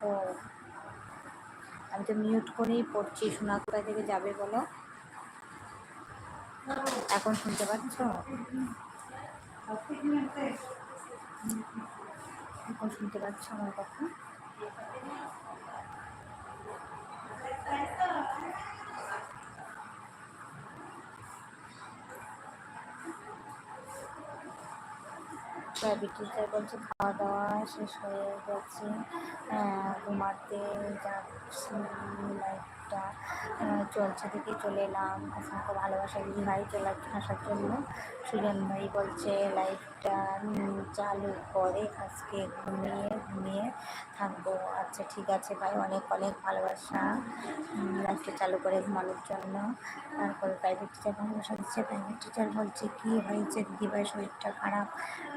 ও আমি তো মিউট করেই পড়ছি শোনা কোথায় থেকে যাবে বলো? এখন শুনতে পাচ্ছ? এখন শুনতে পাচ্ছ আমার কথা? টিচার বলছে খাওয়া দাওয়া শেষ হয়ে গেছে। ঘুমাতে যাচ্ছি লাইফটা চলছে থেকে চলে এলাম। অসংখ্য ভালোবাসা দিদি ভাই চলে আসার জন্য। সুজন ভাই বলছে লাইফটা চালু করে, আজকে ঘুমিয়ে ঘুমিয়ে থাকব। আচ্ছা ঠিক আছে ভাই, অনেক অনেক ভালোবাসা। লাইফটা চালু করে ঘুমানোর জন্য। তারপরে প্রাইভেট টিচার ভালোবাসা দিচ্ছে প্রাইভেট টিচার বলছে, কী হয়েছে? দিদিভাই শরীরটা খারাপ?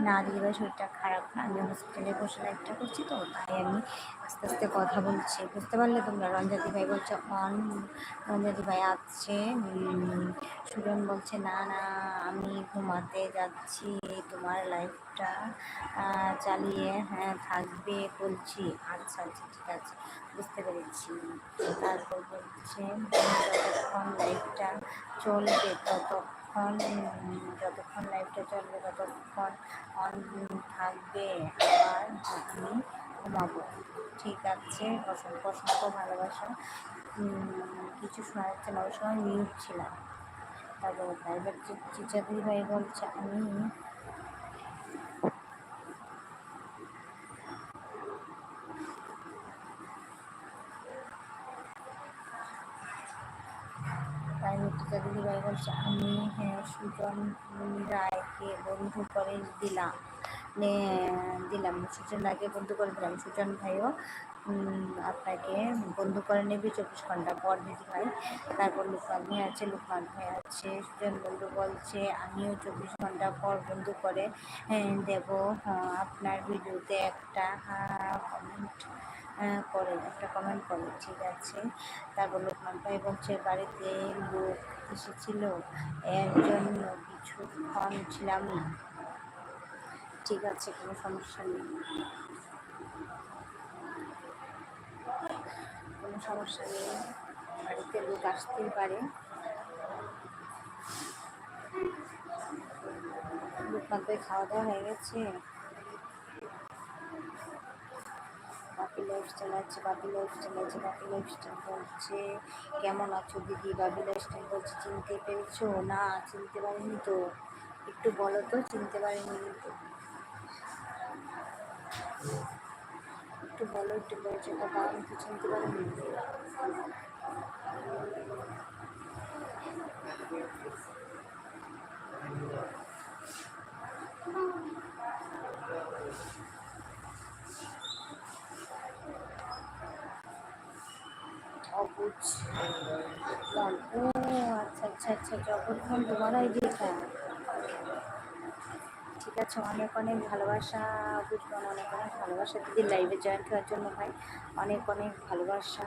না দিদিভাই শরীরটা খারাপ না, আমি হসপিটালে বসে লাইফটা করছি তো, তাই আমি আস্তে আস্তে কথা বলছি। বুঝতে পারলে তোমরা, রঞ্জাদি ভাই বলছে, অন, রঞ্জাদি ভাই আছে সুজন বলছে, না না, আমি ঘুমাতে যাচ্ছি, তোমার লাইফটা চালিয়ে হ্যাঁ থাকবে। বলছি আচ্ছা আচ্ছা ঠিক আছে, বুঝতে পেরেছি। তারপর বলছে, যতক্ষণ লাইফটা চলবে, ততক্ষণ, যতক্ষণ লাইফটা চলবে, ততক্ষণ অন থাকবে আবার আমি ঘুমাবো। ঠিক আছে অসংখ্য অসংখ্য ভালোবাসা। কিছু শোনা যাচ্ছে না, ওই সময় মিউট ছিলাম। তারপর প্রাইভেট টিচার ভাই বলছে, আমি টিচার বলছে আমি হ্যাঁ সুজন রায়কে বন্ধু করে দিলাম। দিলাম, সুজন রায়কে বন্ধু করে দিলাম। সুজন ভাইও আপনাকে বন্ধু করে নেবে চব্বিশ ঘণ্টা পর দিদি ভাই তারপর লুকমান ভাই আছে লুকমান ভাই আছে সুজন বন্ধু বলছে, আমিও চব্বিশ ঘণ্টা পর বন্ধু করে দেব। আপনার ভিডিওতে একটা কমেন্ট করে, একটা কমেন্ট করে, ঠিক আছে? তারপর লোকমান ভাই বলছে, বাড়িতে লোক এসেছিল, এর জন্য কিছুক্ষণ ছিলাম ঠিক আছে, কোনো সমস্যা নেই কোনো সমস্যা নেই। বাড়িতে লোক আসতেই পারে। লোকমান ভাই খাওয়া দাওয়া হয়ে গেছে। বাপি লাইফস্টাইল আছে, বাপি লাইফস্টাইল আছে, বাপি লাইফস্টাইল বলছে, কেমন আছো দিদি? বাপি লাইফস্টাইল বলছে, চিনতে পেরেছ? না, চিনতে পারিনি তো। একটু বলো তো, চিনতে পারিনি তো একটু বলো একটু বাবা আমি তো চিনতে পারিনি আচ্ছা আচ্ছা আচ্ছা জগৎখান তোমার ঠিক আছে অনেক অনেক ভালোবাসা বুঝবেন অনেক অনেক ভালোবাসা দিদি লাইভে জয়েন হওয়ার জন্য ভাই। অনেক অনেক ভালোবাসা।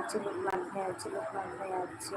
আছে, লোকমান ভাই আছে, লোকমান ভাই আছে।